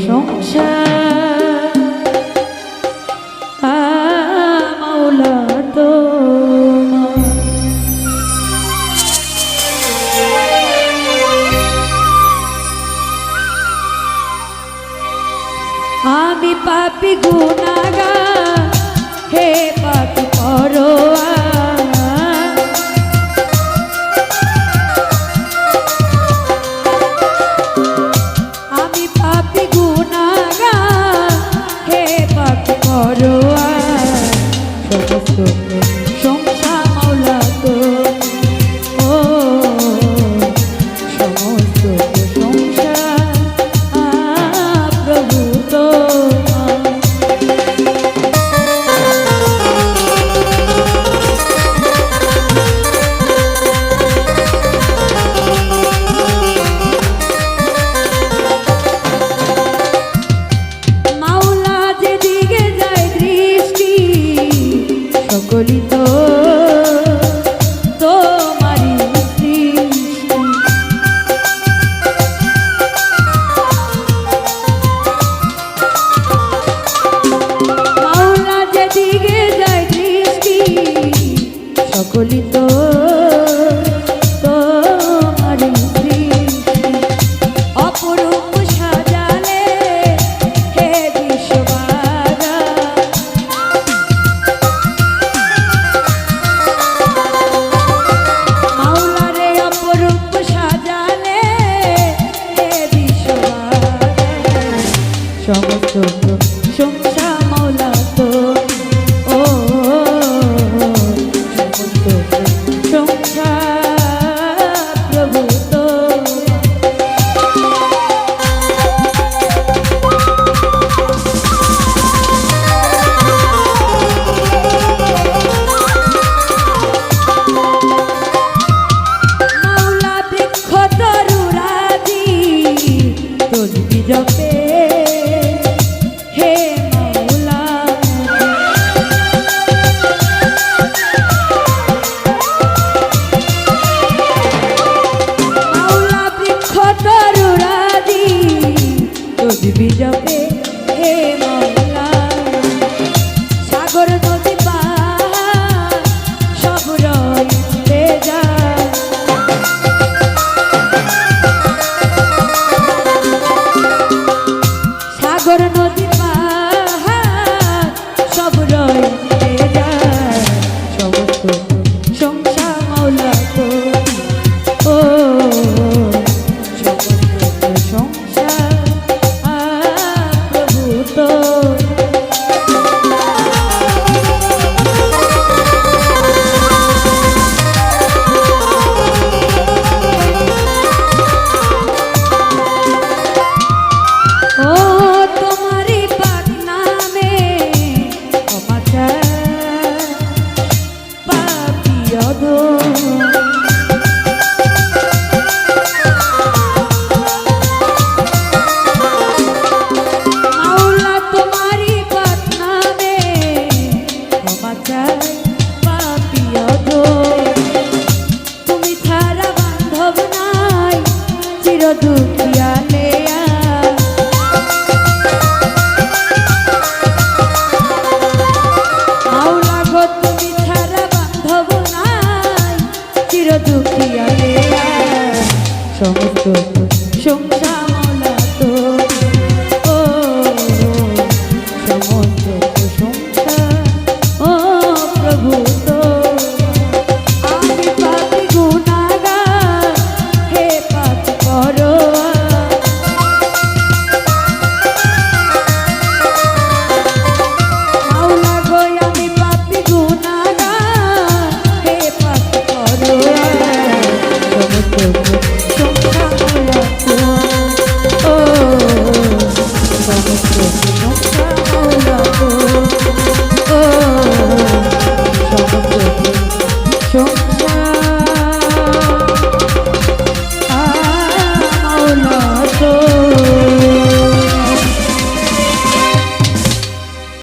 সংসার মৌলা তো আমি পাপি গুনাগা হে পাপি সকলি তসবি জপে হে মাওলা চিরদুঃখ